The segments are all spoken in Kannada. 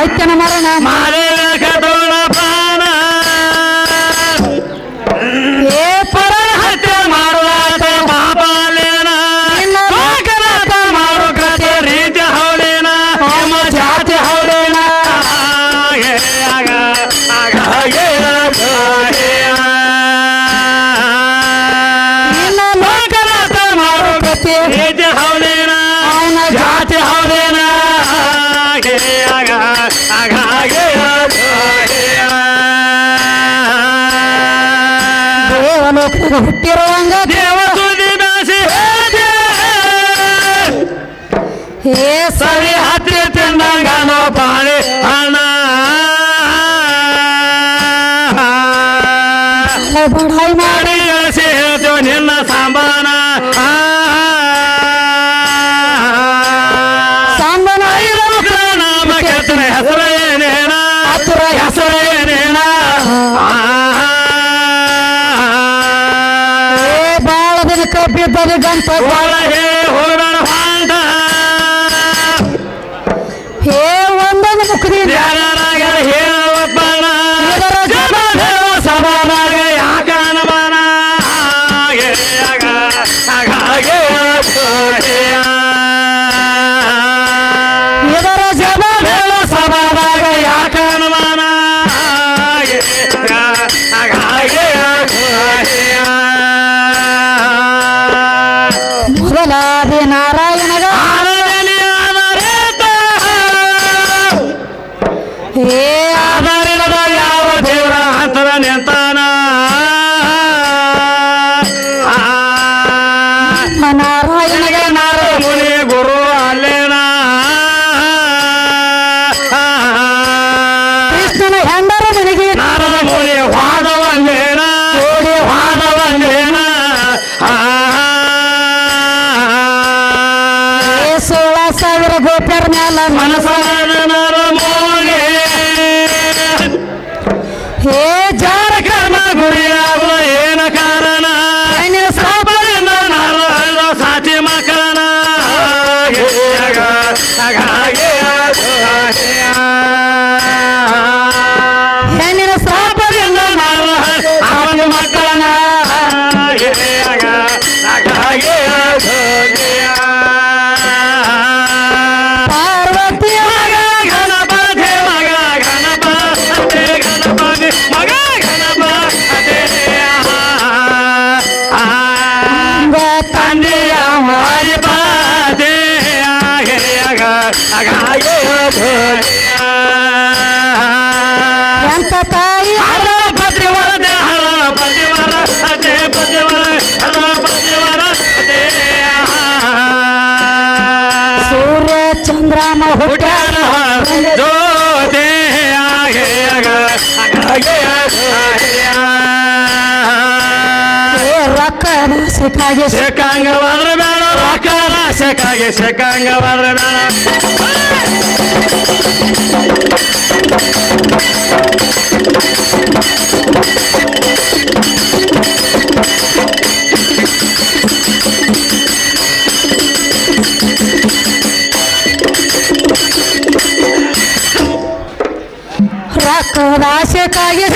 சைத்தன மரண ಹುಟ್ಟಿರುವಂಗ ಪರಗಂಪ ಒಳಗೆ ಆದಿ ನಾರಾಯಣಗ ಎಂತ ತಾಯಿ ಸೂರ್ಯ ಚಂದ್ರ ಹುಟ್ಟಾರ ಜೋತೆ ರೊಕ್ಕ ಸಿಕ್ಕಾಗಿ ಸಿಕ್ಕಂಗವಾದ್ರ ಬೇಕಾಗಿ ಶೇಖಂಗವಾದ್ರ ರಾಕದಾಸಕ್ಕಾಗಿ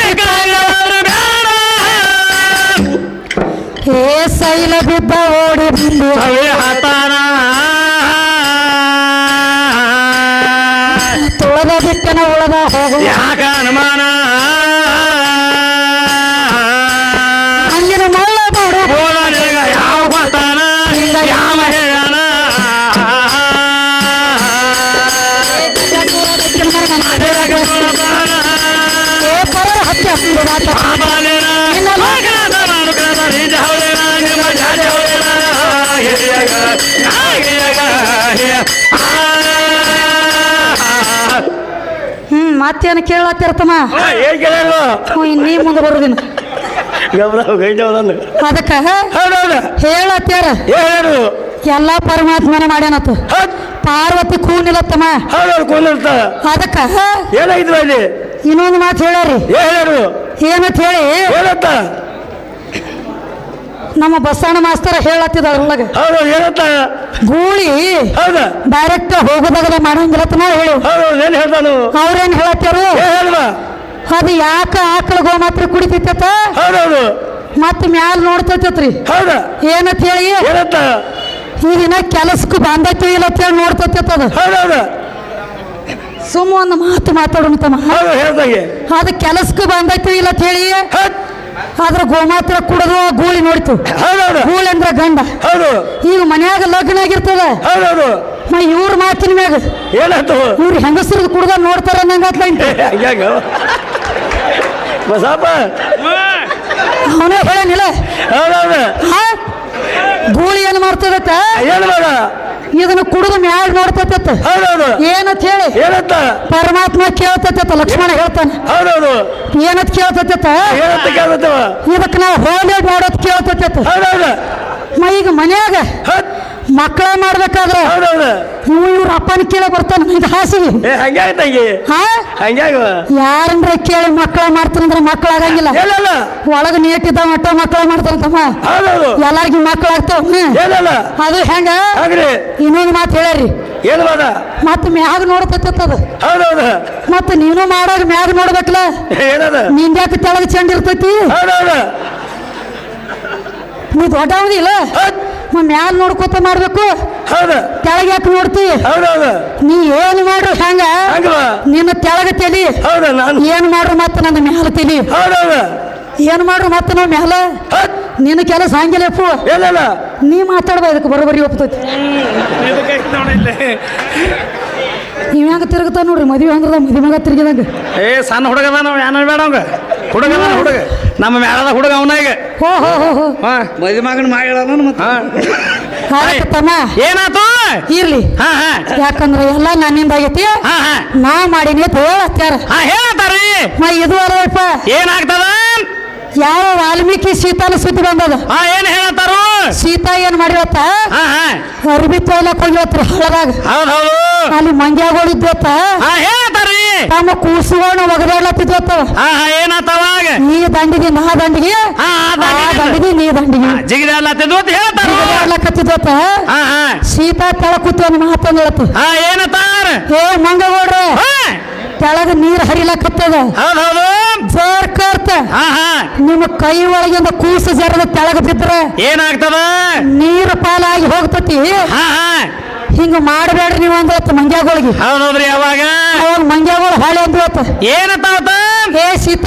ಮಾತೇನು ಕೇಳತ್ತಿರ್ತಮ್ಮ ನೀ ಮುಂದೆ ಬರೋದಿನ ಅದಕ್ಕ? ಹೇಳತ್ತಾರ? ಎಲ್ಲ ಪರಮಾತ್ಮನ ಮಾಡ್ಯಾನತ್ತು ಪಾರ್ವತಿ ಕೂನಿಲತ್ತಮ್ಮ ಅದಕ್ಕ? ಇನ್ನೊಂದು ಮಾತು ಹೇಳಾರಿ ಏನತ್ತ ಏನಂತ ಹೇಳಿ? ಹೇಳತ್ತ ನಮ್ಮ ಬಸಣ್ಣ ಮಾಸ್ತರ ಹೇಳತ್ತಿದ ಅದ್ರೊಳಗೆ ಹೌದು ಏನಂತ ಗೂಳಿ ಹೌದ. ಡೈರೆಕ್ಟ್ ಹೋಗೋದಾಗಲ್ಲ ಮಾಡಂಗಿಲ್ಲ ನಾವು ಹೇಳು. ಹೌದು ಏನ್ ಹೇಳ್ತಾನು? ಅವ್ರೇನ್ ಹೇಳತ್ತಾರು? ಅದು ಯಾಕ ಆಕಳ ಗೋಮಾತ್ರ ಮಾತ್ರ ಹೌದೌದು. ಮತ್ ಮ್ಯಾಲ ನೋಡ್ತೈತತ್ರಿ. ಹೌದ. ಏನಂತ ಹೇಳಿ? ಏನಂತ ಈ ದಿನ ಕೆಲಸಕ್ಕೂ ಬಂದೈತಿ ಇಲ್ಲ ಅಂತ ಹೇಳಿ ನೋಡ್ತೈತದ ಹೌದೌದು. ಸುಮ್ಮ ಒಂದು ಮಾತು ಮಾತಾಡೋಣ ತಮ್ಮ ಅದು ಕೆಲಸಕ್ಕೂ ಬಂದೈತಿ ಇಲ್ಲ ಅಂತ ಹೇಳಿ ಅದ್ರ ಗೋಮಾತ್ರ ಕುಡಿದು ಗೂಳಿ ನೋಡಿತು. ಹೌದು ಗೂಳಿ ಅಂದ್ರೆ ಗಂಡ. ಹೌದು. ಈಗ ಮನ್ಯಾಗ ಲಗ್ನ ಆಗಿರ್ತದ. ಹೌದು ಇವ್ರ ಮಾತಿನ ಮ್ಯಾಗ. ಏನಾಯ್ತು? ಇವ್ರು ಹೆಂಗಸರದು ಕುಡ್ದ ನೋಡ್ತಾರ ನಂಗತ್ಲ ಬಸಪ್ಪ. ಅವನೇ ಹೇಳನಿಲ್ಲ. ಹೌದೌದು. ಹಾ? ಗೂಳಿ ಏನ್ ಮಾಡ್ತದತ್ತ ಏನು ಮಾಡ ಇದನ್ನ ಕುಡಿದು ಮ್ಯಾಗ ನೋಡ್ತೈತ ಏನತ್ ಹೇಳಿ? ಏನಂತ? ಪರಮಾತ್ಮ ಕೇಳ್ತೈತ ಲಕ್ಷ್ಮಣ ಹೇಳ್ತಾನೆ. ಹೌದೌದು. ಏನಂತ ಕೇಳ್ತೈತ? ಇದಕ್ಕೆ ನಾವು ಹೋಲಿ ಮಾಡೋದ್ ಕೇಳ್ತೈತ ಹೌದೌದು. ಈಗ ಮನ್ಯಾಗ ಹೌದ್ ಮಕ್ಕಳ ಮಾಡ್ಬೇಕಾದ್ರೆ? ಇವ್ ಇವ್ರ ಅಪ್ಪನ ಕೇಳ ಬರ್ತಾನೆ. ಇದು ಹಾಸಿಗೆ. ಯಾರಂದ್ರ ಕೇಳಿ ಮಕ್ಕಳ ಮಾಡ್ತಾರಂದ್ರೆ ಮಕ್ಕಳ ಆಗಂಗಿಲ್ಲ. ಒಳಗ ನೀಟಿದ್ದ ಮಟ್ಟ ಮಕ್ಕಳ ಮಾಡ್ತಾರಂತಮ್ಮ ಎಲ್ಲಾರ್ಗಿ ಮಕ್ಕಳ ಆಗ್ತಾವ. ಅದು ಹೆಂಗ? ಇನ್ನೊಂದು ಮಾತು ಹೇಳ್ರಿ. ಮತ್ತ ಮ್ಯಾಗ ನೋಡ್ತೈತದ ಹೌದು ಮತ್ತ ನೀನು ಮಾಡೋ ಮ್ಯಾಗ ನೋಡ್ಬೇಕಲ್ಲ ನಿಂದ ತೆಳಗ ಚೆಂದ ಇರ್ತೈತಿ? ನೀ ದೊಡ್ಡವದಿಲ್ಲ ಮ್ಯಾಲ ನೋಡ್ಕೋತ ಮಾಡ್ಬೇಕು? ಹೌದು. ಕೆಳಗೆ ಯಾಕೆ ನೋಡ್ತಿ? ಹೌದೌದು ನೀ ಏನು ಮಾಡ್ರು ಹಂಗ? ಹಂಗವ? ನಿನ್ನ ತೆಳಗ ತಲಿ. ಹೌದು ನಾನು. ಏನ್ ಮಾಡ್ರು ಮತ್ತೆ ನನ್ನ ಮ್ಯಾಲ ತಲಿ? ಹೌದೌದು ಏನ್ ಮಾಡ್ರು ಮತ್ತೆ ನಾವು ಮ್ಯಾಲ? ನಿನ್ನ ಕೆಲಸ ಹಂಗಿಲ್ಲಪ್ಪು ಇಲ್ಲ ನೀ ಮಾತಾಡ್ಬ ಇದಕ್ಕೆ ಬರೋಬರಿ ಒಪ್ತೈತಿ. ನೀವ್ ಹೆಂಗ ತಿರುಗ್ತಾ ನೋಡ್ರಿ? ಮದ್ವೆ ಅಂದ್ರದ ಮದುವೆ ಮಗ ತಿರುಗಿದಂಗ. ಏ ಸಣ್ಣ ಹುಡುಗದ ನಾವು ಏನ ಬೇಡ ಹುಡುಗ ಹುಡುಗ. ನಮ್ಮ ಮೇಳದ ಹುಡುಗ ಅವನಾಗ. ಹೋ ಹೋ ಹೋ ಮದುವೆ ಮಗನ ಮಾಡಿ ಮತ್ತೆ. ಹಾ. ಆಯ್ತು ತಮ್ಮ ಏನಾತು? ಇರ್ಲಿ. ಹಾ ಹಾ. ಯಾಕಂದ್ರ ಎಲ್ಲ ನನ್ನಿಂದ ಆಗೈತಿ. ಹಾ ಹಾ. ನಾ ಮಾಡೀನಿ ಅಂತ ಹೇಳತ್ತಾರ ಹಾ ಹೇಳತ್ತಾರಿ? ಮಾ ಇದು ಅಲ್ಲಪ್ಪ. ಏನಾಗ್ತದ? ಯಾವ ವಾಲ್ಮೀಕಿ ಸೀತಾನ ಸುದ್ದಿ ಬಂದದ? ಹಾ ಏನ್ ಹೇಳತ್ತಾರು? ಸೀತಾ ಏನ್ ಮಾಡಿವತ್ತ ಹಾ ಹಾ. ಅರ್ಬಿ ತೋಲಕ್ ಹೋಗಿವತ್ರಿ ಹಳದಾಗ ಹೌದ್ ಹೌದು. ಅಲ್ಲಿ ಮಂಗ್ಯಾಗಳು ಇದ್ದತ್ತ ಹಾ ಹೇಳತ್ತಾರಿ? ತಮ್ಮ ಕೂಸುಗಳನ್ನ ಒಗದಾಡ್ಲತ್ತಿದ್ವತ್ತವ ಹಾ ಹಾ ಏನಾತವಾಗ ನೀ ದಂಡಿಗೆ ನಾ ದಂಡಿಗೆ? ಹಾ, ಆ ಆ ದಂಡಿಗೆ. ದಂಡಿಗೆ ನೀ ದಂಡಿಗೆ. ಜಿಗಿದ ಅಲ್ಲತ್ತಿದ್ವು ಅಂತ ಹೇಳ್ತಾರ. ಒಗದಾಡ್ಲಕತ್ತಿದ್ವತ್ತ ಹಾ ಹಾ. ಸೀತಾ ತಳ ಕೂತು ಒಂದು ಮಾತಂದ್ ಹೇಳತ್ತು. ಹಾ ಏನತ್ತಾರ ಹೇ ಮಂಗಗೌಡ್ರೆ ಹಾ. ತೆಳಗ ನೀರ್ ಹರಿಲಕತ್ತದ. ಹೌದ್ ಹೌದು. ಜೋರ್ ಕರ್ತ. ಹಾ ಹಾ. ನಿಮ್ಮ ಕೈ ಒಳಗಿಂದ ಕೂಸು ಜರದ ತೆಳಗ ಬಿದ್ರ ಏನಾಗ್ತದ? ನೀರು ಪಾಲಾಗಿ ಹೋಗ್ತತಿ. ಹಾ ಹಾ. ಹಿಂಗ ಮಾಡಬೇಡ್ರಿ ನೀವು ಅಂದ್ರತ್ತ ಮಂಗ್ಯಾಗಳಿಗೆ. ಹೌದ್ ಹೌದ್ರಿ ಅವಾಗ. ಅವಾಗ ಹಾಳೆ ಅಂದ್ರತ್ತ ಏನತ್ತಾವತ ಏ ಸೀತ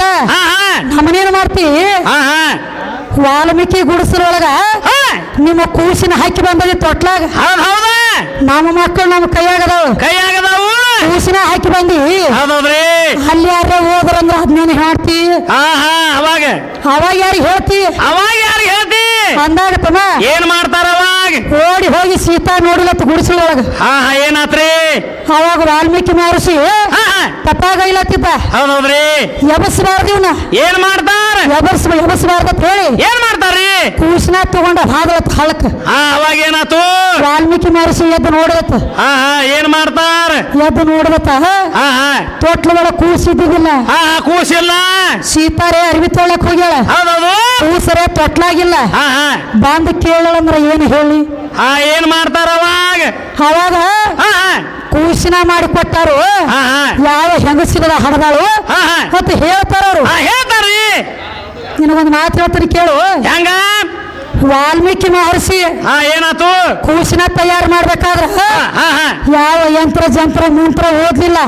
ನಮ್ಮನೇನು ಮಾಡ್ತಿ? ವಾಲ್ಮೀಕಿ ಗುಡಿಸಲೊಳಗ ನಿಮ್ಮ ಕೂಸಿನ ಹಾಕಿ ಬಂದದಿ ತೊಟ್ಲಾಗ. ನಮ್ಮ ಮಕ್ಕಳು ನಮ್ಮ ಕೈಯಾಗದಾವ. ಕೈಯಾಗದವು. ಕೂಸಿನ ಹಾಕಿ ಬಂದಿ. ಅಲ್ಲಿ ಯಾರ ಹೋದ್ರಂದ್ರ ಅದ್ನೇನು ಹೇಳ್ತಿ ಅವಾಗ. ಅವಾಗ ಯಾರಿಗೆ ಹೇಳ್ತಿ? ಅವಾಗ ಯಾರಿಗೆ ಹೇಳ್ತಿ? ಅಂದಾಗ ತಮ್ಮ. ಏನ್ ಮಾಡ್ತಾರ ಅವಾಗ ಓಡಿ ಹೋಗಿ ಸೀತಾ ನೋಡಿಲತ್ತ ಗುಡಿಸಲೊಳಗ ಹಾ ಹಾ ಏನಾತ್ರಿ? ಅವಾಗ ವಾಲ್ಮೀಕಿ ಮಹರ್ಷಿ ಹಾ ಹಾ. ತಪ್ಪಾಗೈಲತ್ತಿದ್ದ ಹೌದೌದ್ರಿ. ಎಬಸ್ಬಾರ್ದು ಇವನ. ಏನ್ ಮಾಡ್ತಾರ? ಎಬಸ್ ಎಬಸ್ಬಾರ್ದು ಅಂತ ಹೇಳಿ. ಏನ್ ಮಾಡ್ತಾರ್ರಿ ಕೂಸಿನ ತಗೊಂಡ ಹಾಗಲ ಹಳಕ್ ಹಾ ಅವಾಗ ಏನಾತು ವಾಲ್ಮೀಕಿ ಮಹರ್ಷಿ ಎದ್ದು ನೋಡದತ್ತ ಹಾ ಹಾ ಏನ್ ಮಾಡ್ತಾರ? ಎದ್ದು ನೋಡದತ್ತ ಹಾ ಹಾ. ತೊಟ್ಲೊಳಗ ಕೂಸಿದ್ದಿಲ್ಲ ಹಾ ಹಾ ಕೂಸಿಲ್ಲ ಸೀತಾರೇ ಅರ್ವಿ ತೊಳಕ್ ಹೋಗ್ಯಾಳ. ಹೌದೌದು. ಕೂಸರೆ ತೊಟ್ಲಾಗಿಲ್ಲ. ಹಾ ಹಾ. ಬಂದು ಕೇಳಂದ್ರ ಏನು ಹೇಳಿ? ಹಾ ಏನ್ ಮಾಡ್ತಾರ ಅವಾಗ? ಅವಾಗ ಹಾ ಹಾ. ಕೂಸಿನ ಮಾಡಿ ಕೊಟ್ಟಾರು. ಹಾ ಹಾ. ಯಾವ ಹೆಂಗಸಿರದ ಹಡದಾಳು? ಹಾ ಹಾ. ಮತ್ತೆ ಹೇಳ್ತಾರ ಅವ್ರು ಹಾ ಹೇಳ್ತಾರ್ರಿ. ನಿನಗೊಂದು ಮಾತು ಹೇಳ್ತೀನಿ ಕೇಳು. ಹೆಂಗ? ವಾಲ್ಮೀಕಿ ಮಹರ್ಷಿ ಹಾ ಏನಾತು ಕೂಸಿನ ತಯಾರು ಮಾಡ್ಬೇಕಾದ್ರ ಯಾವ ಯಂತ್ರ ಜಂತ್ರ ಮಂತ್ರ ಓದ್ಲಿಲ್ಲ?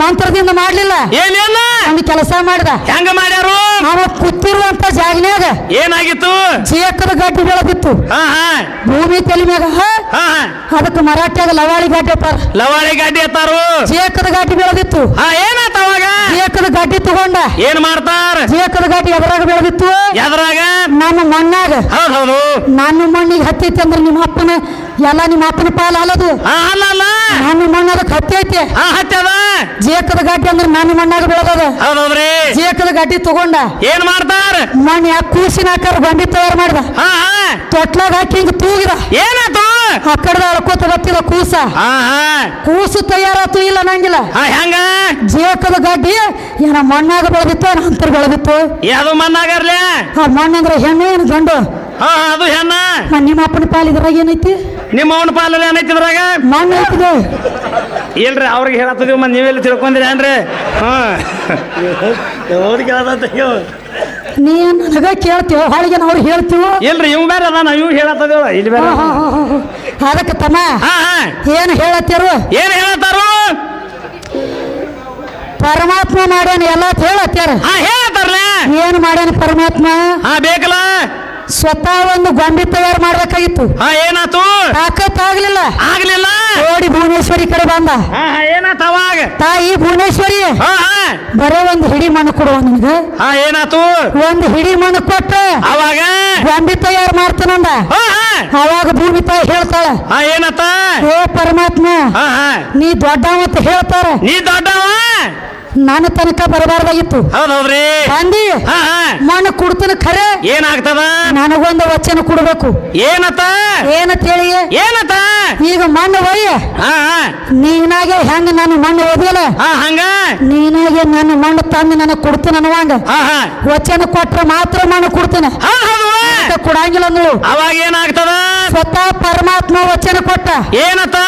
ಮಂತ್ರದಿಂದ ಮಾಡ್ಲಿಲ್ಲ? ಏನಿಲ್ಲ ಒಂದು ಕೆಲಸ ಮಾಡಿದ. ಹೆಂಗ ಮಾಡ್ಯಾರು? ಅವ ಕುತ್ತಿರುವಂತ ಜಾಗನ್ಯಾಗ ಏನಾಗಿತ್ತು? ಜೀಕದ ಗಡ್ಡಿ ಬೆಳೆದಿತ್ತು. ಹಾ ಹಾ. ಭೂಮಿ ತಲೆ ಮ್ಯಾಗ ಅದಕ್ಕೆ ಮರಾಠ್ಯಾಗ ಲವಾಳಿ ಗಡ್ಡಿ ಅತ್ತಾರ ಲವಾಳಿ ಗಾಡಿ ಎತ್ತಾರು ಜೀಕದ ಗಡ್ಡಿ ಬೆಳೆದಿತ್ತು. ಹಾ ಏನಾತ ಅವಾಗ? ಜೇಕದ ಗಡ್ಡಿ ತಗೊಂಡ. ಏನ್ ಮಾಡ್ತಾರ? ಜೇಕದ ಗಡ್ಡಿ ಎದ್ರಾಗ ಬೆಳೆದಿತ್ತು. ಎದ್ರಾಗ? ನಮ್ಮ ಮಣ್ಣಾಗ. ಹೌದ್. ನಾನು ಮಣ್ಣಿಗೆ ಹತ್ತೈತಿ ಅಂದ್ರೆ ನಿಮ್ಮ ಅಪ್ಪನ ಎಲ್ಲ ನಿಮ್ಮ ಅಪ್ಪನ ಪಾಲ ಅಲ್ಲದು. ನಾನು ಅಲ್ಲ ನಾನು ಮಣ್ಣ ಅದಕ್ಕೆ ಹತ್ತೈತಿ. ಹತ್ತದ ಜೇಕದ ಗಾಡಿ ಅಂದ್ರೆ ನಾನು ಮಣ್ಣಾಗ ಬೆಳೆದದ. ಹೌದ್ ಹೌದ್ರಿ ಜೇಕದ ಗಾಡಿ ತಗೊಂಡ. ಏನ್ ಮಾಡ್ತಾರ? ಮಣ್ಣು ಯಾಕೆ ಕೂಸಿನ ಆಕಾರ ಬಂಡಿ ತಯಾರು ಮಾಡ್ದ. ತೊಟ್ಲಾಗ ಹಾಕಿ ಹಿಂಗ ತೂಗಿದ. ಏನಾಯ್ತು? ಆ ಅಳ್ಕೋತ ಬತ್ತಿದ ಕೂಸ. ಕೂಸು ತಯಾರಾತು ಇಲ್ಲ ನಂಗಿಲ್ಲ. ಹೆಂಗ? ಜೇಕದ ಗಡ್ಡಿ ಏನ ಮಣ್ಣಾಗ ಬೆಳೆದಿತ್ತು ನಂತರ ಬೆಳೆದಿತ್ತು? ಯಾವ ಮಣ್ಣಾಗರ್ಲಿ? ಆ ಮಣ್ಣಂದ್ರೆ ಹೆಣ್ಣು ಏನು ಗಂಡು? ಹಾ ಅದು ಹೆಣ್ಣ. ನಿಮ್ಮ ಅಪ್ಪನ ಪಾಲ್ ಇದ್ರಾಗ ಏನೈತಿ? ನಿಮ್ಮ ಅವನ ಪಾಲಲ್ಲಿ ಏನೈತಿ ಇದ್ರಾಗ? ಮಣ್ಣು ಐತಿದೆ. ಇಲ್ರಿ ಅವ್ರಿಗೆ ಹೇಳತ್ತದೀವಿ ಮತ್ತೆ ನೀವೆಲ್ಲ ತಿಳ್ಕೊಂಡ್ರಿ ಏನ್ರಿ? ಹಾ. ನೀ ನನಗ ಕೇಳ್ತೀವ ಹೊಳಿಗೆ ಅವ್ರು ಹೇಳ್ತೀವೋ? ಇಲ್ರಿ ಇವ್ ಬೇರೆ ಅದಾನ ಇವ್ ಹೇಳತ್ತದೇವ ಇಲ್ಲಿ ಬೇರೆ. ಅದಕ್ಕೆ ತಮ್ಮ ಹಾ ಹಾ. ಏನು ಹೇಳತ್ತೀರು? ಏನ್ ಹೇಳತ್ತಾರು? ಪರಮಾತ್ಮ ಮಾಡ್ಯಾನ ಎಲ್ಲ ಹೇಳತ್ತಾರ? ಹಾ ಹೇಳತ್ತಾರಲ್ಲ ಏನು ಮಾಡ್ಯಾನ ಪರಮಾತ್ಮ? ಹಾ ಬೇಕಲ್ಲ? ಸ್ವತಃ ಒಂದು ಗೊಂಬೆ ತಯಾರು ಮಾಡ್ಬೇಕಾಗಿತ್ತು. ಹಾ ಏನಾತು ತಾಕತ್ ಆಗ್ಲಿಲ್ಲ? ಆಗ್ಲಿಲ್ಲ ಓಡಿ ಭುವನೇಶ್ವರಿ ಕಡೆ ಬಂದ. ಹಾ ಏನಾತ ಅವಾಗ? ತಾಯಿ ಭುವನೇಶ್ವರಿ ಹಾ ಹಾ. ಬರೇ ಒಂದು ಹಿಡಿ ಮಣ್ಣು ಕೊಡುವ ನಿಮ್ಗೆ ಹಾ ಏನಾತು ಒಂದು ಹಿಡಿ ಮಣ್ಣು ಕೊಟ್ಟು ಅವಾಗ? ಗೊಂಬೆ ತಯಾರು ಮಾಡ್ತಾನಂದ ಹಾ ಹಾ. ಅವಾಗ ಭೂಮಿ ತಾಯಿ ಹೇಳ್ತಾಳ ಹಾ ಏನತ್ತ ಓ ಪರಮಾತ್ಮ ಹಾ ಹಾ. ನೀ ದೊಡ್ಡ ಅಂತ ಹೇಳ್ತಾರ. ನೀ ದೊಡ್ಡವ? ನನ್ನ ತನಕ ಬರಬಾರ್ದಾಗಿತ್ತು ಹೌದೌದ್ರಿ ಬಂದಿ ಮಣ್ಣು ಕುಡ್ತಾನ ಖರೆ. ಏನಾಗ್ತದ? ನನಗೊಂದು ವಚನ ಕೊಡ್ಬೇಕು. ಏನತ್ತ? ಏನತ್ ಹೇಳಿ? ಏನತ್ತ? ಈಗ ಮಣ್ಣು ಒಯ್ಯ. ನೀನಾಗೆ ಹೆಂಗ ನಾನು ಮಣ್ಣು ಓದಿಲ್ಲ ಹಂಗ? ನೀನಾಗೆ ನನ್ನ ಮಣ್ಣು ತಂದು ನನಗೆ ಕೊಡ್ತೀನಿ ಅನ್ನುವಂಗ. ವಚನ ಕೊಟ್ರೆ ಮಾತ್ರ ಮಣ್ಣು ಕೊಡ್ತೀನಿ. ಕೊಡಂಗಿಲ್ಲ ಅಂದಳು. ಅವಾಗ ಏನಾಗ್ತದ? ಸ್ವತಃ ಪರಮಾತ್ಮ ವಚನ ಕೊಟ್ಟ. ಏನತ್ತ?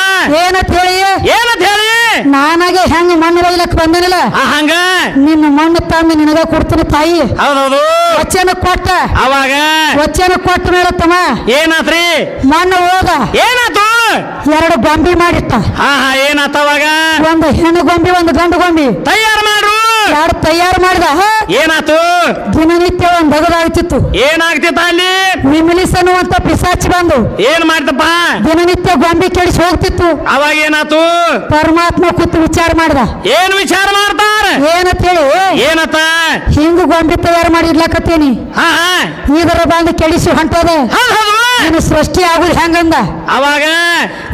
ಏನತ್ ಹೇಳಿ? ಏನತ್ ಹೇಳಿ? ನಾನಾಗೆ ಹೆಂಗ ಮಣ್ಣು ಒಯ್ಲಕ್ ಬಂದಿಲ್ಲ ಹಂಗ? ನಿನ್ನ ಮಣ್ಣು ತಂದು ನಿನಗ ಕೊಡ್ತೀನಿ ತಾಯಿ. ಹೌದೌದು. ವಚನ ಕೊಟ್ಟ. ಅವಾಗ? ವಚನ ಕೊಟ್ಟ ಮೇಲೆ ತಮ್ಮ. ಏನಾತ್ರಿ? ಮಣ್ಣು ಹೋದ. ಏನಾತು? ಎರಡು ಗೊಂಬಿ ಮಾಡಿತ್ತ ಹಾ ಹಾ ಏನಾತ ಅವಾಗ? ಒಂದು ಹೆಣ್ಣು ಗೊಂಬಿ ಒಂದು ಗಂಡು ಗೊಂಬಿ. ತಯಾರು ಮಾಡ್ರು. ಎರಡು ತಯಾರು ಮಾಡಿದ? ಏನಾತು? ದಿನನಿತ್ಯ ಒಂದ್ ಬಗದಾಗ್ತಿತ್ತು. ಏನಾಗ್ತಿತ್ತ ಅಲ್ಲಿ? ವಿಮಿಲಿಸ್ ಅನ್ನುವಂತ ಪಿಸಾಚಿ ಬಂದು. ಏನ್ ಮಾಡ್ತಪ್ಪ? ದಿನನಿತ್ಯ ಗೊಂಬೆ ಕೆಡಿಸಿ ಹೋಗ್ತಿತ್ತು. ಅವಾಗ ಏನಾತು? ಪರಮಾತ್ಮ ಕೂತು ವಿಚಾರ ಮಾಡ್ದ. ಏನ್ ವಿಚಾರ ಮಾಡ್ತಾರ? ಏನಂತ ಹೇಳಿ. ಏನತ್ತ ಹಿಂಗ ಗೊಂಬೆ ತಯಾರು ಮಾಡಿ ಇಡ್ಲಕತ್ತೀನಿ. ಇದರ ಬಂದು ಕೆಡಿಸಿ ಹೊಂಟದ. ನೀನು ಸೃಷ್ಟಿ ಆಗುದು ಹೆಂಗಂದ? ಅವಾಗ?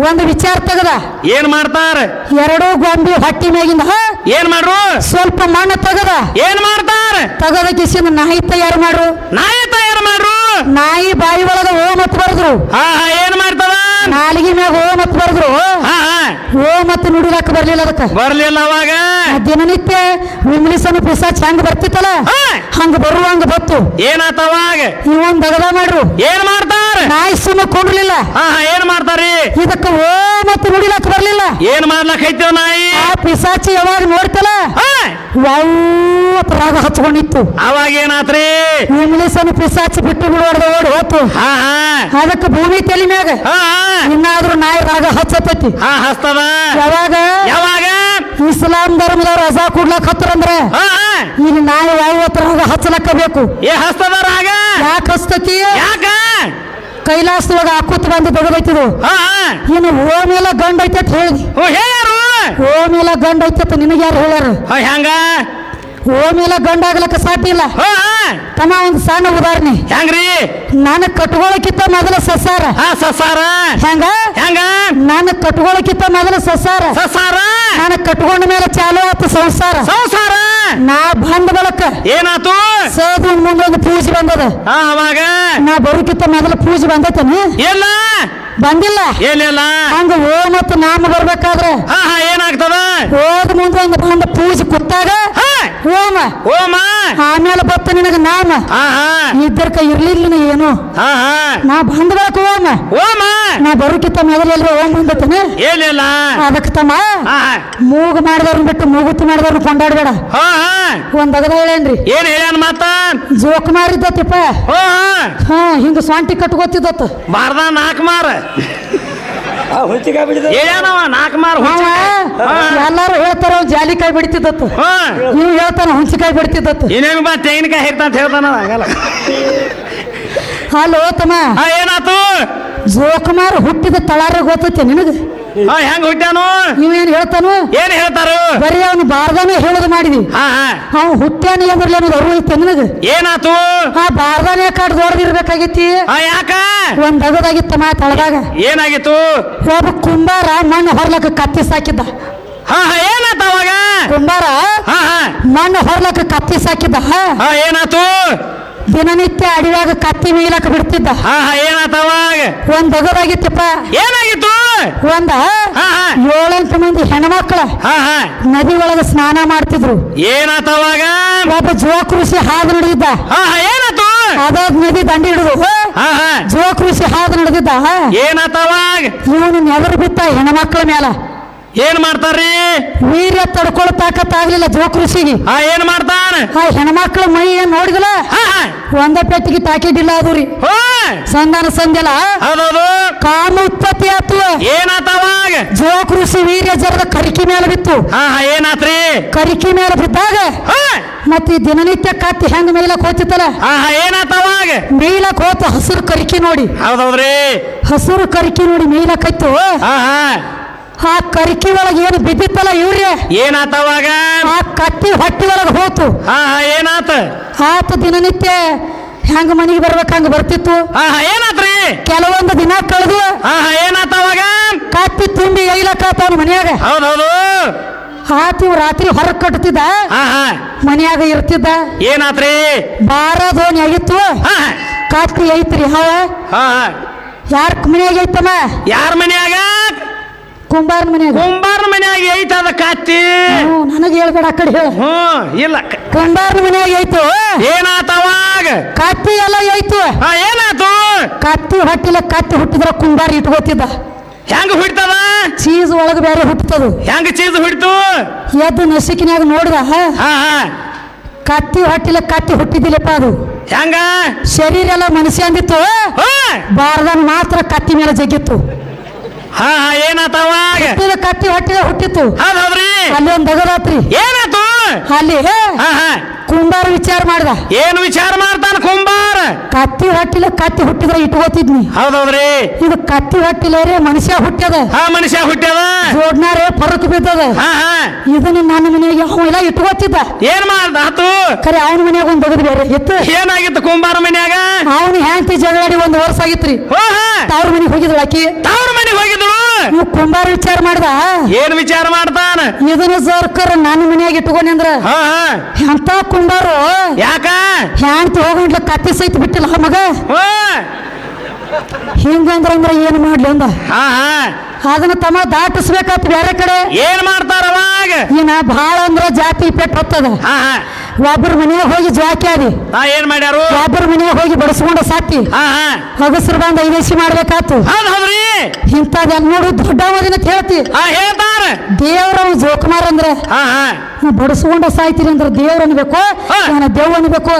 ಒಂದು ವಿಚಾರ ತೆಗದ. ಏನ್ ಮಾಡ್ತಾರ? ಎರಡು ಗೊಂಬೆ ಹೊಟ್ಟಿ ಮ್ಯಾಗಿಂದ ಏನ್ ಮಾಡ್ರು? ಸ್ವಲ್ಪ ಮಣ್ಣು ತೆಗದ. ಏನ್ ಮಾಡ್ತಾರ? ತೆಗದ ಕಿಸಿನ ನಾಯಿ ತಯಾರು ಮಾಡ್ರು. ನಾಯಿ ತಯಾರು ಮಾಡ್ರು? ನಾಯಿ ಬಾಯಿ ಒಳಗ ಓ ಮತ್ ಬರೆದ್ರು ಹಾ ಏನ್ ಮಾಡ್ತದ? ನಾಲಿಗೆ ಮ್ಯಾಗ ಬರ್ದ್ರು. ಹಾ ಹಾ. ಓ ಮತ್ತೆ ನುಡಿಲಕ್ಕ ಬರ್ಲಿಲ್ಲ ಅದಕ್ಕ. ಬರ್ಲಿಲ್ಲ ಅವಾಗ. ದಿನನಿತ್ಯ ವಿಮಲಿಸನ ಪಿಸಾಚ್ ಹಂಗ ಬರ್ತಿತ್ತಲ್ಲ? ಹಂಗ ಬರುವಂಗ ಬತ್ತು. ಏನಾತ ಅವಾಗ? ಇವನ್ ದಗದ ಮಾಡ್ರು. ಏನ್ ಮಾಡ್ತಾರ? ನಾಯಿ ಸುಮ್ಮ ಕೊಂಡ್ಲಿಲ್ಲ ಏನ್ ಮಾಡ್ತಾರಿ? ಇದಕ್ಕ ಓ ಮತ್ತೆ ನುಡಿಲಾಕ ಬರ್ಲಿಲ್ಲ. ಏನ್ ಮಾಡ್ಲಕ್ ಐತಿ ನಾಯಿ? ಆ ಪಿಸಾಚಿ ಯಾವಾಗ ನೋಡ್ತಲ್ಲ? ಹಾ. ವಾವತ್ ರಾಗ ಹಚ್ಕೊಂಡಿತ್ತು. ಅವಾಗ ಏನಾತ್ರಿ? ವಿಮಲಿಸನ ಪಿಸಾಚಿ ಬಿಟ್ಟು ಬಿಡುವ ಓಡ್ ಹೋತು. ಹಾ ಹಾ. ಅದಕ್ಕೆ ಭೂಮಿ ತಲೆ ಮ್ಯಾಗ. ಇನ್ನಾದ್ರೂ ನಾಯಿ ರಾಗ ಹಚ್ಚತೈತಿ. ಹಾ ಹಸ್ತದ ಯಾವಾಗ? ಯಾವಾಗ? ಇಸ್ಲಾಂ ಧರ್ಮದ ರಜಾ ಕೊಡ್ಲಕ್ ಹತ್ತರಂದ್ರೆ? ಈಗ ನಾಯಿ ವಾವತ್ ರಾಗ ಹಚ್ಚಲಕ್ಕ ಬೇಕು? ಏ ಹಸ್ತದ ರಾಗ? ಯಾಕೆ ಹಸ್ತತಿ? ಯಾಕ? ಕೈಲಾಸದೊಳಗ ಹಾಕುತ್ತ ಬಂದು ಹಾ ಇನ್ನು ಓಮೇಲ ಗಂಡ ಐತೆ ಹೇಳಿ. ಓ ಹೇಳ್ಯಾರು? ಓಮೇಲ ಗಂಡ ಐತೆ ನಿನಗೆ ಯಾರು ಹೇಳ್ಯಾರ? ಹೆಂಗ? ಓಮೇಲ ಗಂಡ ಆಗ್ಲಕ್ಕ ಸಾಧ್ಯ ಇಲ್ಲ ಹಾ ಹಾ ತಮ್ಮ ಒಂದು ಸಣ್ಣ ಉದಾಹರಣೆ ಹೆಂಗ್ರಿ ನಾನು ಕಟ್ಕೊಳಕ್ಕಿಂತ ಮೊದಲ ಸಸಾರ ಹಾ ಸಸಾರ ಹೆಂಗ ಹೆಂಗ ನಾನು ಕಟ್ಕೊಳಕ್ಕಿಂತ ಮೊದಲ ಸಸಾರ ಸಸಾರ ನಾನು ಕಟ್ಕೊಂಡ ಮೇಲೆ ಚಾಲು ಆತು ಸಂಸಾರ ಸಂಸಾರ ನಾ ಬಂದ ಬಳಕ ಏನಾತು ಸೇದು ಮುಂದೊಂದು ಪೂಜೆ ಬಂದದ ಹಾ ಅವಾಗ ನಾ ಬರೋಕ್ಕಿಂತ ಮೊದಲ ಪೂಜೆ ಬಂದೈತೇನು ಇಲ್ಲ ಬಂದಿಲ್ಲ ಏನಿಲ್ಲ ಹಂಗ ಓ ಮತ್ತು ನಾಮ ಬರ್ಬೇಕಾದ್ರೆ ಹಾ ಹಾ ಏನಾಗ್ತದ ಹೋದ ಮುಂದೆ ಒಂದು ಬಂದ ಪೂಜೆ ಕುತ್ತಾಗ ಹಾ ಓಮ ಓಮ ಆಮೇಲೆ ಬತ್ತ ನಿನಗ ನಾಮ ಇದ್ದರ್ಕ ಇರ್ಲಿಲ್ಲ ನೀ ಏನು? ನಾ ಬಂದ್ಬೇಕು ಬಳಕ ಓಮ ಓಮ ನಾ ಬರೋಕಿತ್ತ ಮೊದಲ ಎಲ್ರ ಓಮ್ ಬಂದೈತೇನೆ ಏನಿಲ್ಲ ಅದಕ್ಕೆ ತಮ್ಮ ಮೂಗು ಮಾಡಿದವ್ರನ್ನ ಬಿಟ್ಟು ಮೂಗುತ್ತಿ ಮಾಡಿದವ್ರನ್ನ ಕೊಂಡಾಡಬೇಡ. ಒಂದ್ ಅಗದ ಹೇಳೇನ್ರಿ ಏನ್ ಹೇಳ್ಯಾನ ಮಾತ? ಜೋಕ್ ಮಾರಿದ್ದತ್ತಿಪ್ಪ ಹಾ ಹಿಂಗ ಸ್ವಂಟಿ ಕಟ್ಕೋತಿದ್ದತ್ತ ಮಾರ್ದ ನಾಲ್ಕು ಮಾರ. ಹೇಳ್ಯಾನವ ನಾಲ್ಕು ಮಾರ ಅವ ಹಾ. ಎಲ್ಲಾರು ಹೇಳ್ತಾರ ಅವ್ ಜಾಲಿಕಾಯಿ ಬಿಡ್ತಿದ್ದತ್ತು. ನೀವು ಹೇಳ್ತಾನ ಹುಂಚಿಕಾಯಿ ಬಿಡ್ತಿದ್ದತ್ತು. ಇನ್ನೇನು ಬಾ ತೆಂಗಿನಕಾಯಿ ಹಿಡ್ತ ಅಂತ ಹೇಳ್ತಾನ ಆಗಲ್ಲ ಹಲೋ ತಮ್ಮ. ಹಾ ಏನಾತು? ಜೋಕುಮಾರ್ ಹುಟ್ಟಿದ ತಳಾರ ಗೊತ್ತೈತೆ ನಿನಗ? ಹಾ ಹೆಂಗ್ ಹುಟ್ಟ್ಯಾನು? ಇವೇನ್ ಹೇಳ್ತಾನು? ಏನ್ ಹೇಳ್ತಾರು? ಬರೀ ಅವನು ಬಾರ್ದಾನೆ ಹೇಳೋದು ಮಾಡಿದ್ವಿ ಹಾ ಹಾ. ಅವ್ ಹುಟ್ಟ್ಯಾನ ಎಂದ್ರಲ್ಲ ಅನ್ನೋದು ಅರಿವು ಇತ್ತು ನಿನಗ? ಏನಾತು? ಆ ಬಾರ್ದಾನೆ ಕಾಡ್ ದೊಡ್ಡದಿರ್ಬೇಕಾಗಿತ್ತಿ ಹಾ ಯಾಕ? ಒಂದ್ ಅಗದಾಗಿತ್ತ ಮಾ ತಳದಾಗ ಏನಾಗಿತ್ತು? ಒಬ್ಬ ಕುಂಬಾರ ಮಣ್ಣು ಹೊರ್ಲಕ್ಕ ಕತ್ತಿ ಸಾಕಿದ್ದ ಹಾ ಹಾ ಏನಾತ ಅವಾಗ? ಕುಂಬಾರ ಹಾ ಹಾ. ಮಣ್ಣು ಹೊರ್ಲಕ್ಕ ಕತ್ತಿ ಸಾಕಿದ್ದ ಹಾ ಏನಾತು? ದಿನನಿತ್ಯ ಅಡಿವಾಗ ಕತ್ತಿ ಮೀಲಕ್ಕೆ ಬಿಡ್ತಿದ್ದ. ಹಾ ಹಾ ಒಂದ್ ಅಗದಾಗಿತ್ತಪ್ಪ ಏನಾಗಿತ್ತು? ಒಂದ ಏಳೆಂಟು ಮಂದಿ ಹೆಣ್ಮಕ್ಳ ನದಿ ಒಳಗ ಸ್ನಾನ ಮಾಡ್ತಿದ್ರು. ಏನಾತವಾಗ ಒಬ್ಬ ಜೀವ ಕೃಷಿ ಹಾದು ನಡೆದಿದ್ದ. ಏನಾತು ಅದಾದ ನದಿ ದಂಡಿ ಹಿಡಿದು. ಜೋ ಕೃಷಿ ಹಾದು ನಡೆದಿದ್ದ. ಏನಾತವಾಗ ಇವನು ನೆದರ್ ಬಿತ್ತ ಹೆಣ್ಮಕ್ಳ ಮೇಲ ಏನ್ ಮಾಡ್ತಾರ್ರಿ? ವೀರ್ಯ ತಡ್ಕೊಳ್ಳೋ ತಾಕತ್ ಆಗ್ಲಿಲ್ಲ ಜೋ ಕೃಷಿಗೆ. ಹಾ ಏನ್ ಮಾಡ್ತಾನ? ಆ ಹೆಣ್ಮಕ್ಳ ಮೈ ಏನ್ ನೋಡಿದಿಲ್ಲ ಹಾ ಹಾ. ಒಂದ ಪೆಟ್ಟಿಗೆ ತಾಕಿಡಿಲ್ಲ ಅದು ರೀ. ಹೋ. ಸಂಧಾನ ಸಂಧ್ಯಲ್ಲ ಹೌದೌದು. ಕಾಮ ಉತ್ಪತ್ತಿ ಆತು. ಏನಾತವಾಗ ಜೋ ಕೃಷಿ ವೀರ್ಯ ಜರದ ಕರಿಕಿ ಮೇಲೆ ಬಿತ್ತು. ಹಾ ಹಾ ಏನಾತ್ರಿ? ಕರಿಕಿ ಮೇಲೆ ಬಿದ್ದಾಗ ಹಾ. ಮತ್ತೆ ಈ ದಿನನಿತ್ಯ ಕತ್ತಿ ಹೆಂಗ ಮೇಲಕ್ ಹೋಗ್ತಿತ್ತಲ್ಲ ಹಾ ಹಾ ಏನಾತವಾಗ ಮೇಲಕ್ ಹೋತ ಹಸಿರು ಕರಿಕಿ ನೋಡಿ. ಹೌದೌದ್ರಿ. ಹಸಿರು ಕರಿಕಿ ನೋಡಿ ಮೇಲ ಹಾ ಹಾ. ಆ ಕರಿಕಿ ಒಳಗೆ ಏನು ಬಿದ್ದಿತ್ತಲ್ಲ ಇವ್ರಿ? ಏನಾತವಾಗ ಆ ಕತ್ತಿ ಹೊಟ್ಟಿ ಒಳಗೆ ಹೋತು ಹಾ ಹಾ ಏನಾತ? ಆತ ದಿನನಿತ್ಯ ಹೆಂಗ ಮನೆಗೆ ಬರ್ಬೇಕು ಹಂಗ ಬರ್ತಿತ್ತು. ಹಾ ಹಾ ಏನಾತ್ರಿ ಕೆಲವೊಂದು ದಿನ ಕಳೆದು ಹಾ ಹಾ ಏನಾತವಾಗ ಕತ್ತಿ ತುಂಬಿ ಎಯ್ಲಕ್ಕ ತಾನು ಮನೆಯಾಗ. ಹೌದೌದು. ಆತ ಇವ್ ರಾತ್ರಿ ಹೊರಗೆ ಕಟ್ಟುತ್ತಿದ್ದ ಹಾ ಹಾ. ಮನ್ಯಾಗ ಇರ್ತಿದ್ದ. ಏನಾತ್ರಿ ಬಾರ ದೋಣಿ ಆಗಿತ್ತು. ಹಾ ಕತ್ತಿ ಐತ್ರಿ ಹಾ ಹಾ. ಯಾರ ಮನ್ಯಾಗ ಐತಮ್ಮ? ಯಾರ ಮನ್ಯಾಗ? ಕುಂಬಾರನ ಮನೆ ಕುಂಬಾರ ಮನ್ಯಾಗ ಐತದ ಅದ ಕಾತಿ ನನಗೆ ಹೇಳ್ಬೇಡ ಆ ಕಡೆ ಹೇಳ. ಹ್ಮ್ ಇಲ್ಲ ಕುಂಬಾರ ಮನ್ಯಾಗ ಐತು. ಏನಾತವಾಗ ಕತ್ತಿ ಎಲ್ಲ ಐತು. ಹಾ ಏನಾತು? ಕತ್ತಿ ಹೊಟ್ಟಿಲ್ಲ ಕತ್ತಿ ಹುಟ್ಟಿದ್ರ ಕುಂಬಾರ ಇಟ್ಕೋತಿದ್ದ. ಹೆಂಗ ಹುಡ್ತದ ಚೀಸ್ ಒಳಗೆ ಬೇರೆ ಹುಟ್ಟತದು ಹೆಂಗ ಚೀಸ್ ಹುಡ್ತು ಎದ್ದು ನಸಿಕಿನ್ಯಾಗ ನೋಡ್ದ? ಹಾ ಹಾ. ಕತ್ತಿ ಹೊಟ್ಟಿಲ್ಲ ಕತ್ತಿ ಹುಟ್ಟಿದಿಲ್ಲಪ್ಪ ಅದು. ಹೆಂಗ? ಶರೀರ ಎಲ್ಲ ಮನುಷ್ಯ ಅಂದಿತ್ತು ಹಾ. ಬಾರದನ್ ಮಾತ್ರ ಕತ್ತಿ ಮೇಲೆ ಜಗ್ಗಿತ್ತು. ಹಾ ಹಾ ಹುಟ್ಟಿದ ಕತ್ತಿ ಹೊಟ್ಟಿದ ಹುಟ್ಟಿತ್ತು. ಹೌದ್ ಹೌದ್ರಿ ಅಲ್ಲಿ ಒಂದ್ ದಗದಾತ್ರಿ. ಏನಾತು ಅಲ್ಲಿ ಹಾ ಹಾ ಕುಂಬಾರ ವಿಚಾರ ಮಾಡ್ದ. ಏನು ವಿಚಾರ ಮಾಡ್ತಾನ ಕುಂಬಾರ? ಕತ್ತಿ ಹೊಟ್ಟಿಲ್ಲ ಕತ್ತಿ ಹುಟ್ಟಿದ್ರೆ ಇಟ್ಕೋತಿದ್ನಿ. ಹೌದ್ರಿ ಇದು ಕತ್ತಿ ಹೊಟ್ಟಿಲ್ಲ ರೇ ಮನುಷ್ಯ ಹುಟ್ಟದ ಹಾ ಮನುಷ್ಯ ಹುಟ್ಟ್ಯದ ಜೋಡ್ನಾರೇ ಪರಕ್ ಬಿದ್ದದ. ಹಾ ಹಾ. ಇದನ್ನ ನನ್ನ ಮನೆಗೆ ಅವ ಎಲ್ಲ ಇಟ್ಕೋತಿದ್ದ. ಏನ್ ಮಾಡ್ದ? ಆತು. ಖರೆ ಅವನ ಮನ್ಯಾಗ ಒಂದ್ ದಗದ್ ಬೇರೆ ಇತ್ತು. ಏನಾಗಿತ್ತು ಕುಂಬಾರ ಮನ್ಯಾಗ? ಅವನು ಹೆಂಡತಿ ಜಗಳಾಡಿ ಒಂದ್ ವರ್ಷ ಆಗಿತ್ರಿ. ಹೋ ಹಾ ತವ್ರ ಮನೆಗೆ ಹೋಗಿದ್ಳು ಆಕಿ. ತವ್ರ ಮನೆಗೆ ಹೋಗಿದ್ರು ಇವ್ ಕುಂಬಾರ ವಿಚಾರ ಮಾಡ್ದ? ಏನ್ ವಿಚಾರ ಮಾಡ್ತಾನ? ಇದನ್ನ ಸರ್ಕಾರ ನನ್ನ ಮನೆಯಾಗ ಇಟ್ಕೊಂಡ್ರ ಎಂತ ಕುಂಬಾರು? ಯಾಕ? ಹ್ಯಾಂತ ಹೋಗಂಡ್ಲ ಕತ್ತಿ ಸಹಿತ ಬಿಟ್ಟಿಲ್ಲ ಮಗ? ಹಿಂಗಂದ್ರ ಅಂದ್ರ ಏನ್ ಮಾಡ್ಲಿ ಅಂದ? ಅದನ್ನ ತಮ್ಮ ದಾಟಿಸ್ಬೇಕಾತ್ ಬೇರೆ ಕಡೆ? ಏನ್ ಮಾಡ್ತಾರ ಅವಾಗ? ಇನ್ನ ಭಾಳ ಅಂದ್ರ ಜಾತಿ ಪೆಟ್ಟು ಹೊತ್ತದ. ಒಬ್ಬರ ಮನೆಯಾಗ ಹೋಗಿ ಜಾಕಿ ಆದಿ. ಏನ್ ಮಾಡ್ಯಾರು? ಒಬ್ಬರ ಮನೆಯಾಗ ಹೋಗಿ ಬಡಿಸ್ಕೊಂಡ ಸಾತಿ. ಹಗಸ್ರ ಬಂದ ಐದೇಸಿ ಮಾಡ್ಬೇಕಾತು. ಇಂಥದೆಲ್ಲ ನೋಡು ದೊಡ್ಡವದಿನ ಹೇಳ್ತಿ ಹೇಳ್ತಾರ. ದೇವ್ರ ಜೋಕುಮಾರ್ ಅಂದ್ರೆ ಬಡಿಸ್ಕೊಂಡ ಸಾಯ್ತೀರಿ ಅಂದ್ರೆ ದೇವ್ರ ಅನ್ಬೇಕು. ನಾನು ದೇವ್ ಅನ್ಬೇಕು.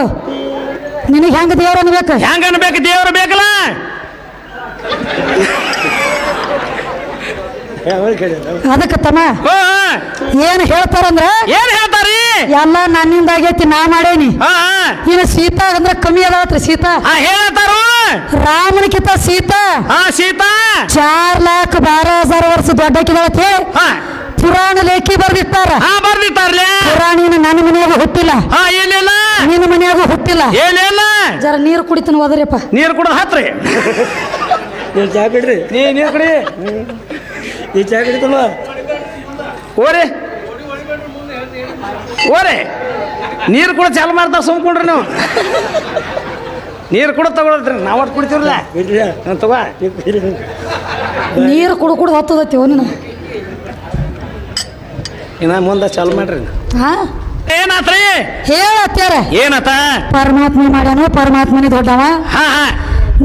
ನಿನಗೆ ಹೆಂಗ ದೇವ್ರ ಅನ್ಬೇಕು? ಹೆಂಗ ಅನ್ಬೇಕು? ದೇವ್ರ ಬೇಕಲ್ಲ? ಅದಕ್ಕೆ ತಮ್ಮ ಏನು ಹೇಳ್ತಾರಂದ್ರ ಏನ್ ಹೇಳ್ತಾರಿ? ಎಲ್ಲ ನನ್ನಿಂದ ಆಗೈತಿ ನಾ ಮಾಡೇನಿ. ಇನ್ನು ಸೀತಾ ಅಂದ್ರ ಕಮ್ಮಿ ಅದಾವತ್ರಿ ಸೀತಾ. ಹಾ ಹೇಳ್ತಾರು ರಾಮನಕಿತ ಸೀತಾ. ಹಾ ಸೀತಾ. ಚಾರ್ ಲಾಖ ಬಾರ ಹಜಾರ್ ವರ್ಷ ದೊಡ್ಡ ಹಾ. ಪುರಾಣ ಲೇಖಿ ಬರ್ದಿತ್ತಾರ. ಹಾ ಬರ್ದಿತ್ತಾರ್ಲೆ. ಪುರಾಣಿನ ನನ್ನ ಮನೆಯಾಗ ಹುಟ್ಟಿಲ್ಲ. ಹಾ ಏನಿಲ್ಲ. ನಿನ್ನ ಮನೆಯಾಗ ಹುಟ್ಟಿಲ್ಲ. ಏನಿಲ್ಲ. ಜರ ನೀರು ಕುಡಿತನ ಹೋದ್ರಿಪ್ಪ. ನೀರು ಕುಡಿದ ಹತ್ರಿ. ನೀವು ಚಾ ಬಿಡ್ರಿ ನೀ ನೀರು ಕುಡಿ. ನೀ ಚಾ ಕುಡಿತಮ್ಮ ಓರೆ ಓರೆ ನೀರು ಕೂಡ ಚಾಲು ಮಾಡ್ತಾರೆ ಸುಮ್ಕೊಂಡ್ರಿ ನೀವು. ನೀರು ಕೂಡ ತಗೊಳತ್ರಿ ನಾವು ಅಷ್ಟು ಕುಡಿತೀವಲ್ಲ ಬಿಡ್ರಿ. ಹ್ಮ್, ತಗೋ. ನೀರು ಕುಡು ಕುಡು ಹತ್ತದತ್ತಿ ನೀನು? ಇನ್ನ ಮುಂದೆ ಚಾಲು ಮಾಡ್ರಿ. ಹಾ? ಏನಾತ್ರಿ? ಹೇಳತ್ತಾರ ಏನತ್ತ? ಪರಮಾತ್ಮ ಮಾಡ್ಯಾನು ಪರಮಾತ್ಮನೇ ದೊಡ್ಡವ. ಹಾ ಹಾ.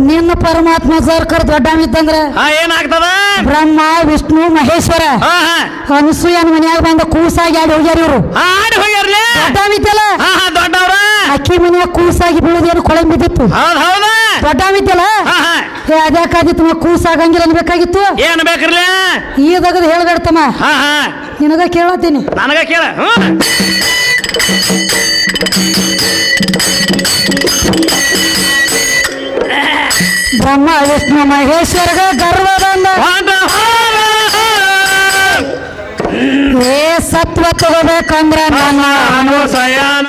ನಿನ್ನ ಪರಮಾತ್ಮ ಸರ್ಕಾರ ದೊಡ್ಡವ ಇದ್ದಂದ್ರ ಹಾ ಏನಾಗ್ತದ? ಬ್ರಹ್ಮ ವಿಷ್ಣು ಮಹೇಶ್ವರ ಹಾ ಹಾ. ಅನಸೂಯನ ಮನ್ಯಾಗ ಬಂದ ಕೂಸಾಗಿ ಆಡಿ ಹೋಗ್ಯಾರ ಇವರು. ಆಡಿ ಆಡಿ ದೊಡ್ಡವ ದೊಡ್ಡವಿದ್ದಲ್ಲ ಹಾ ಹಾ ದೊಡ್ಡವ್ರ. ಅಕ್ಕಿ ಮನೆಯ ಕೂಸಾಗಿ ಬೀಳುದೇನು ಕೊಳೆ ಬಿದ್ದಿತ್ತು? ಹೌದ್ ಹೌದಾ. ಹಾ ಏ ಅದ್ಯಾಕಾದಿತ್ತು ಕೂಸಾಗಂಗಿಲ್ಲ ಅನ್ಬೇಕಾಗಿತ್ತು ಏನ್ ಬೇಕ್ರಲ್ಲ ಈ ದಗದ್ ಹೇಳ್ಬೇಡ್ತಮ್ಮ ಹಾ ಹಾ. ನಿನಗ ಕೇಳತ್ತೀನಿ. ನನಗ ಕೇಳ. ಹ್ಮ್ ಬ್ರಹ್ಮ ವಿಷ್ಣು ಮಹೇಶ್ವರಗ ಗರ್ವ ಬಂದ ಏ ಸತ್ವ ತಗೋಬೇಕಂದ್ರ ನನ್ನ ಸಯಾನ